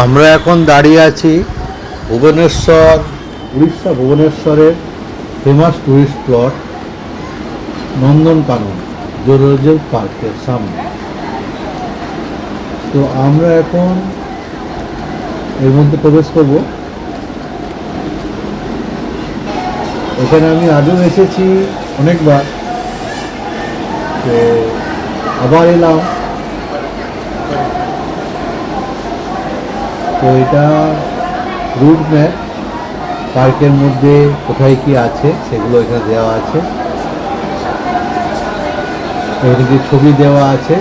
আমরা এখন দাঁড়িয়ে আছি Bhubaneswar, Orissa ভুবনেশ্বরের famous tourist spot Nandankanan zoological পার্কের সামনে। তো আমরা এখন এর মধ্যে প্রবেশ করব। এখানে আমি আগেও এসেছি অনেকবার। তো আবার এলাম। তো এটা রুট ম্যাপ পার্কের মধ্যে কোথায় কি আছে সেগুলো এখানে দেওয়া আছে। এখানে ছবি দেওয়া আছে,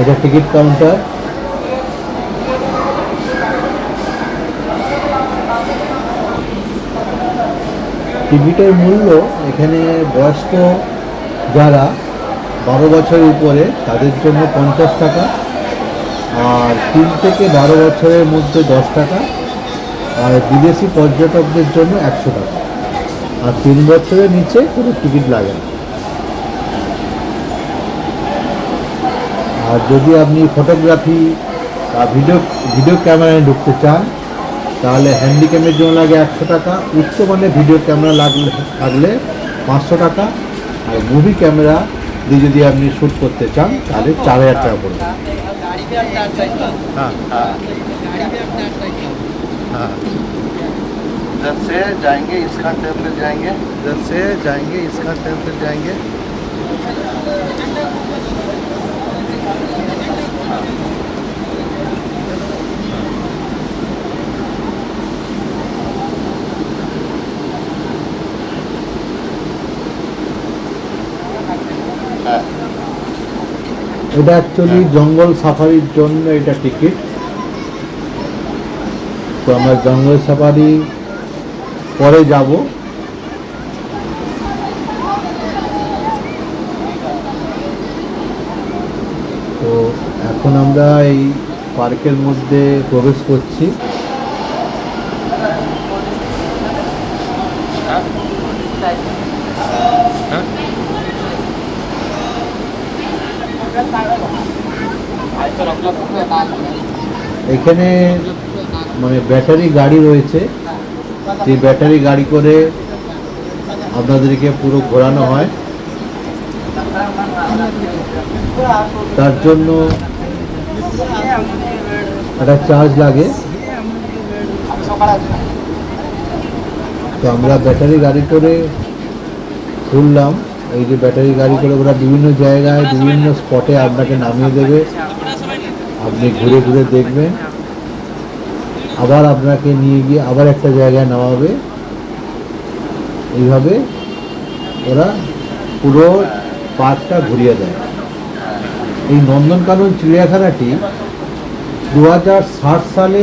এটা টিকিট কাউন্টার টিকিটের মূল্য এখানে বয়স্ক যারা বারো বছরের উপরে, তাদের জন্য পঞ্চাশ টাকা। আর তিন থেকে বারো বছরের মধ্যে দশ টাকা। আর বিদেশি পর্যটকদের জন্য একশো টাকা। আর তিন বছরের নিচে কোনো টিকিট লাগে না। আর যদি আপনি ফটোগ্রাফি বা ভিডিও ভিডিও ক্যামেরায় ঢুকতে চান তাহলে হ্যান্ডিক্যামের জন্য লাগে একশো টাকা উচ্চমানের ভিডিও ক্যামেরা লাগলে থাকলে পাঁচশো টাকা আর মুভি ক্যামেরা দিয়ে যদি আপনি শ্যুট করতে চান তাহলে চার হাজার টাকা পড়বে गाड़ी पे आप टाट साइड হ্যাঁ गाड़ी पे आप टाट साइड হ্যাঁ इधर से जाएंगे इसका टेम्पल जाएंगे इधर से जाएंगे इसका टेम्पल जाएंगे এটা অ্যাকচুয়ালি জঙ্গল সাফারির জন্য এটা টিকিট তো আমরা জঙ্গল সাফারি পরে যাব। তো এখন আমরা এই পার্কের মধ্যে প্রবেশ করছি। এখানে মানে ব্যাটারি গাড়ি রয়েছে। যে ব্যাটারি গাড়ি করে আপনাদেরকে পুরো ঘোরানো হয়। তার জন্য একটা চার্জ লাগে। তো আমরা ব্যাটারি গাড়ি করে ঘুরলাম। এই যে ব্যাটারি গাড়ি করে ওরা বিভিন্ন জায়গায়, বিভিন্ন স্পটে আপনাকে নামিয়ে দেবে। আপনি ঘুরে ঘুরে দেখবেন। আবার আপনাকে নিয়ে গিয়ে আবার একটা জায়গায় নামাবে। এইভাবে ওরা পুরো পার্কটা ঘুরিয়ে দেয়। এই নন্দনকানন চিড়িয়াখানাটি দু সালে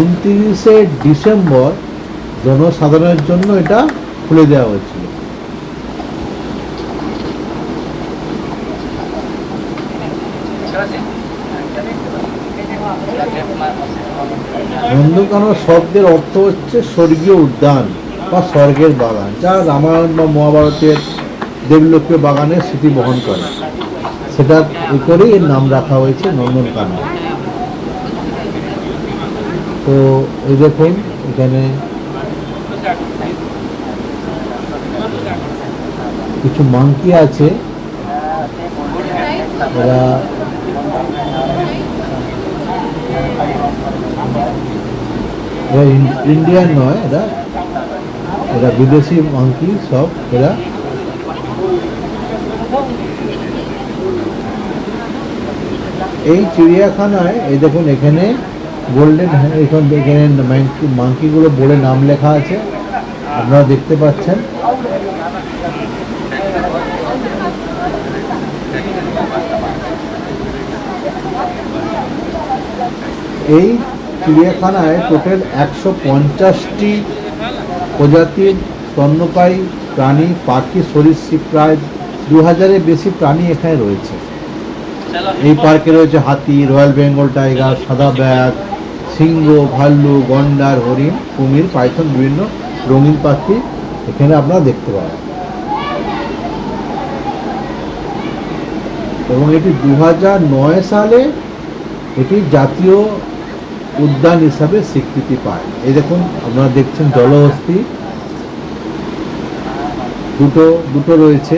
উনত্রিশে ডিসেম্বর জনসাধারণের জন্য এটা খুলে দেওয়া হয়েছিল। নন্দনকানন শব্দের অর্থ হচ্ছে স্বর্গীয় উদ্যান বা স্বর্গের বাগান, যা রামায়ণ বা মহাভারতের দেবলোকীয় বাগানের স্মৃতি বহন করে। সেটা এ করেই এর নাম রাখা হয়েছে নন্দনকানন। তো এই দেখুন, এখানে কিছু মাংকি আছে। এরা এরা ইন্ডিয়ান নয়, এরা এরা বিদেশি মাংকি সব, এরা। এই চিড়িয়াখানায়, এই দেখুন এখানে গোল্ডেন এখন এখানে মাংকি মাংকিগুলো বলে নাম লেখা আছে, আপনারা দেখতে পাচ্ছেন। এই চিড়িয়াখানায় টোটাল একশো পঞ্চাশটি প্রজাতির স্তন্যপায়ী প্রাণী, পাখি, সরীসৃপ প্রায় দু হাজারের বেশি প্রাণী এখানে রয়েছে। এই পার্কে রয়েছে হাতি, রয়্যাল বেঙ্গল টাইগার, সাদা ব্যাগ, সিংহ, ভাল্লু, গন্ডার, হরিণ, কুমির, পাইথন, বিভিন্ন রঙিন পাখি এখানে আপনারা দেখতে পাবেন। এবং এটি দু নয় সালে এটি জাতীয় উদ্যান হিসাবে স্বীকৃতি পায়। এই দেখুন, আপনারা দেখছেন জলহস্তি দুটো দুটো রয়েছে।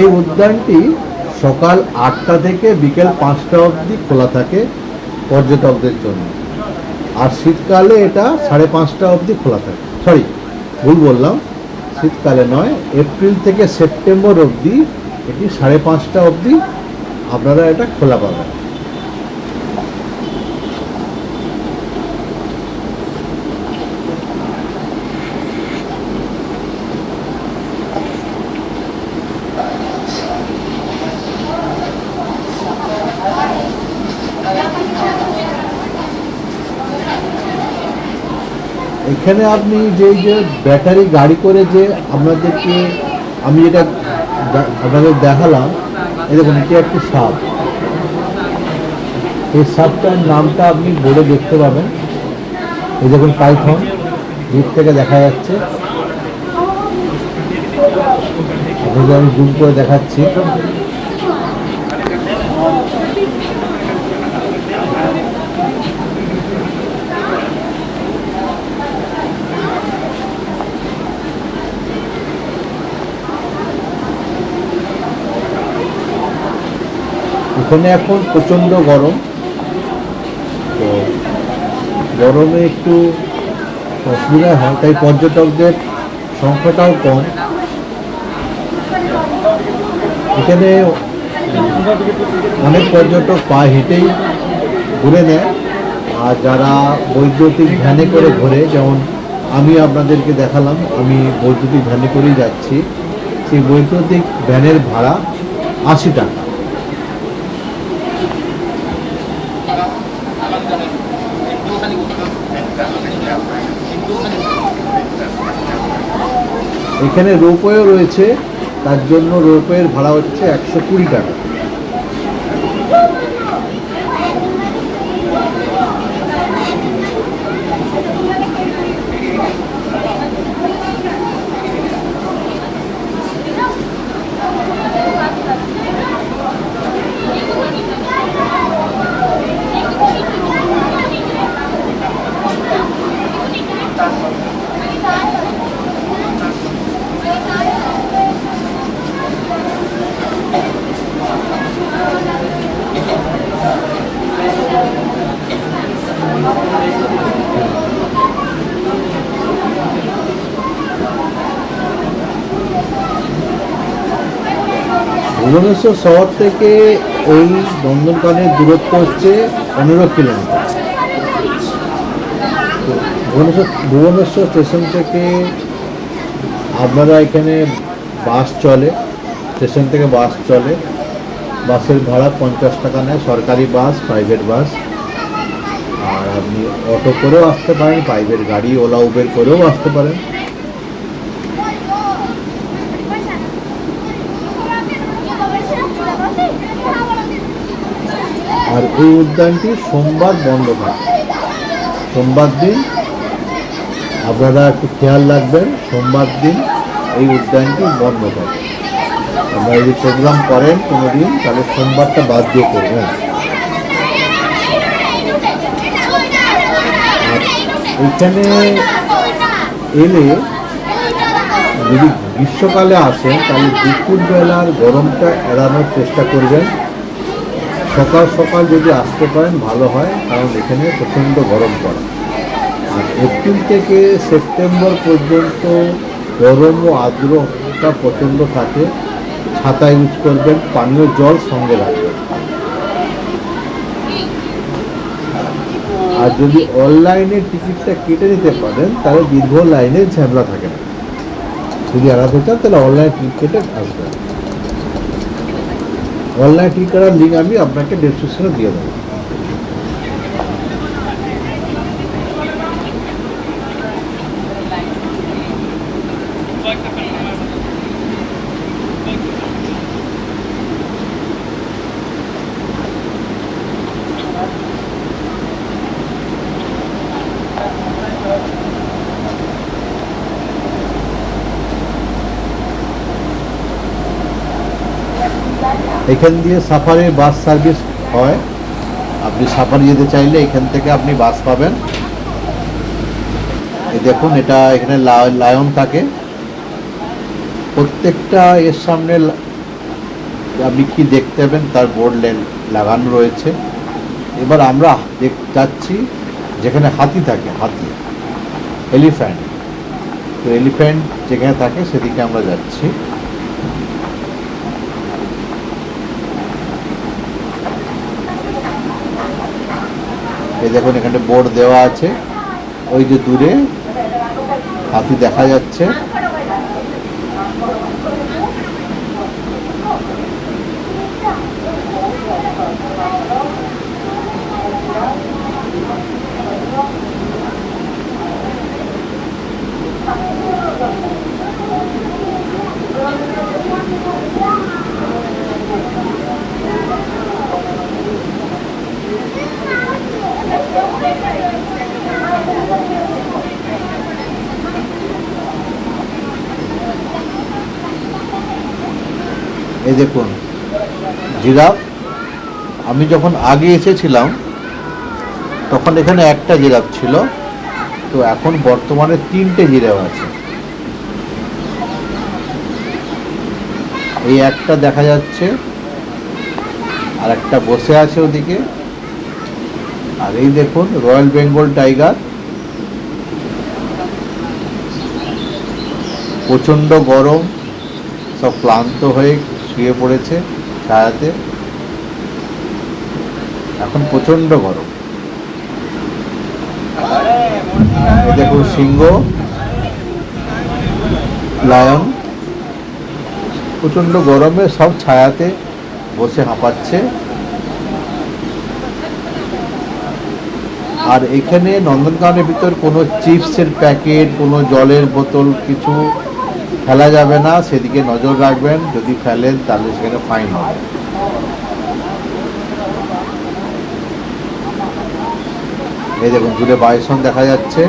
এই উদ্যানটি সকাল আটটা থেকে বিকেল পাঁচটা অবধি খোলা থাকে পর্যটকদের জন্য। আর শীতকালে এটা সাড়ে পাঁচটা অবধি খোলা থাকে। সরি ভুল বললাম। শীতকালে নয় এপ্রিল থেকে সেপ্টেম্বর অবধি এটি সাড়ে পাঁচটা অবধি আপনারা এটা খোলা পাবেন। এখানে আপনি যে যে ব্যাটারি গাড়ি করে যে আপনাদেরকে আমি যেটা আপনাদের দেখালাম এরকম এটি একটি সাপ। এই সাপটার নামটা আপনি বোর্ডে দেখতে পাবেন। এই দেখুন, পাইথন, দূর থেকে দেখা যাচ্ছে। আমি জুম করে দেখাচ্ছি। এখানে এখন প্রচণ্ড গরম। তো গরমে একটু অসুবিধা হয়, তাই পর্যটকদের সংখ্যাটাও কম। এখানে অনেক পর্যটক পা হেঁটেই ঘুরে নেয়, আর যারা বৈদ্যুতিক ভ্যানে করে ঘোরে, যেমন আমি আপনাদেরকে দেখালাম, আমি বৈদ্যুতিক ভ্যানে করেই যাচ্ছি। সেই বৈদ্যুতিক ভ্যানের ভাড়া আশি টাকা। এখানে রোপওয়েও রয়েছে তার জন্য রোপওয়ের ভাড়া হচ্ছে একশো কুড়ি টাকা। ভুবনেশ্বর শহর থেকে এই নন্দনকানের দূরত্ব হচ্ছে পনেরো কিলোমিটার। ভুবনেশ্বর ভুবনেশ্বর স্টেশন থেকে আপনারা এখানে বাস চলে, স্টেশন থেকে বাস চলে। বাসের ভাড়া পঞ্চাশ টাকা নেয়, সরকারি বাস, প্রাইভেট বাস। আর আপনি অটো করেও আসতে পারেন, প্রাইভেট গাড়ি, ওলা, উবের করেও আসতে পারেন। এই উদ্যানটি সোমবার বন্ধ থাকে। সোমবার দিন আপনারা একটু খেয়াল রাখবেন, সোমবার দিন এই উদ্যানটি বন্ধ থাকে। আপনারা যদি প্রোগ্রাম করেন কোনো দিন তাহলে সোমবারটা বাদ দিয়ে করবেন। আর এইখানে এলে যদি গ্রীষ্মকালে আসেন, তাহলে দুপুরবেলার গরমটা এড়ানোর চেষ্টা করবেন। সকাল সকাল যদি আসতে পারেন, ভালো হয়, কারণ এখানে প্রচণ্ড গরম পড়ে। আর এপ্রিল থেকে সেপ্টেম্বর পর্যন্ত গরম ও আর্দ্রতা প্রচণ্ড থাকে। ছাতা ইউজ করবেন, পানীয় জল সঙ্গে রাখবেন। আর যদি অনলাইনে টিকিটটা কেটে নিতে পারেন, তাহলে দীর্ঘ লাইনের ঝামেলা থাকে না। যদি এড়াতে চান, তাহলে অনলাইন টিকিট কেটে আসবেন। অনলাইন টিকিট কাটার লিঙ্ক আমি আপনাকে ডেসক্রিপশনে দিয়ে দেবো কয়েকটা এখান দিয়ে সাফারি বাস সার্ভিস হয়। আপনি সাফারি যেতে চাইলে এখান থেকে আপনি বাস পাবেন। এই দেখুন, এটা এখানে লায়ন থাকে। প্রত্যেকটা এর সামনে আপনি কি দেখতে পাবেন, তার বোর্ড লাগানো রয়েছে। এবার আমরা যাচ্ছি যেখানে হাতি থাকে, হাতি। এলিফ্যান্ট। তো এলিফ্যান্ট যেখানে থাকে, সেদিকে আমরা যাচ্ছি। এই দেখুন এখানে বোর্ড দেওয়া আছে। ওই যে দূরে হাতি দেখা যাচ্ছে। এই দেখুন, জিরাফ, আমি যখন আগে এসেছিলাম, তখন এখানে একটা জিরাফ ছিল, তো এখন বর্তমানে তিনটে জিরাফ আছে। এই একটা দেখা যাচ্ছে, আর একটা বসে আছে ওদিকে। আর এই দেখুন রয়্যাল বেঙ্গল টাইগার প্রচণ্ড গরম, সব ক্লান্ত হয়ে শুয়ে পড়েছে ছায়াতে। এখন প্রচণ্ড গরম। দেখুন সিংহ, লায়ন। প্রচণ্ড গরমে সব ছায়াতে বসে হাঁপাচ্ছে। আর এখানে নন্দনকাননের ভিতর কোনো চিপসের প্যাকেট, কোনো জলের বোতল কিছু ফেলা যাবে না। সেদিকে নজর রাখবেন। যদি ফেলেন, তাহলে সেখানে ফাইন হবে। এই দেখুন, দূরে বাইসন দেখা যাচ্ছে।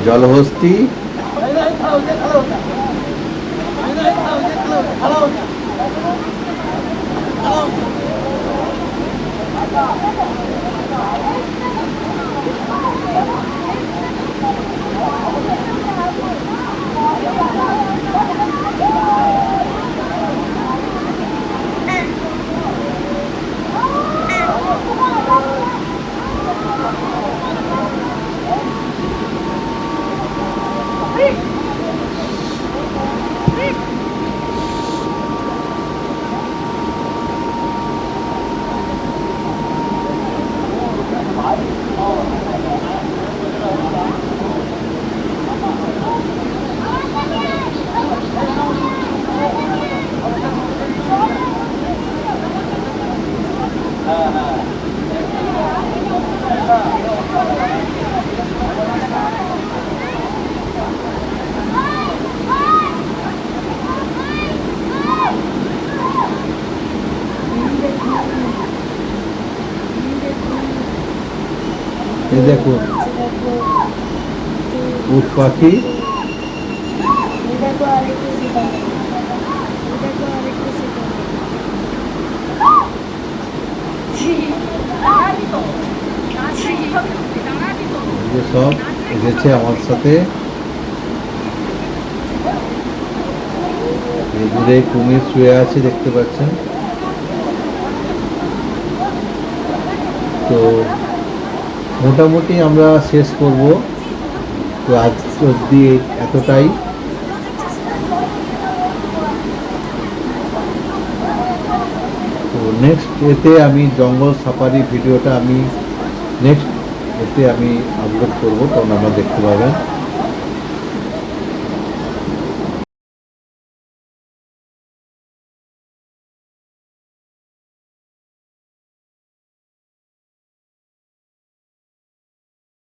এই Thank জলহস্তি এই দেখুন উট পাখি সব এসেছে আমার সাথে। দূরে কুমির শুয়ে আছে, দেখতে পাচ্ছেন। তো মোটামুটি আমরা শেষ করব। তো আজ অবধি এতটাই। তো নেক্সট এতে আমি জঙ্গল সাফারি ভিডিওটা আমি নেক্সট এতে আমি আপলোড করব তখন আমরা দেখতে পাবেন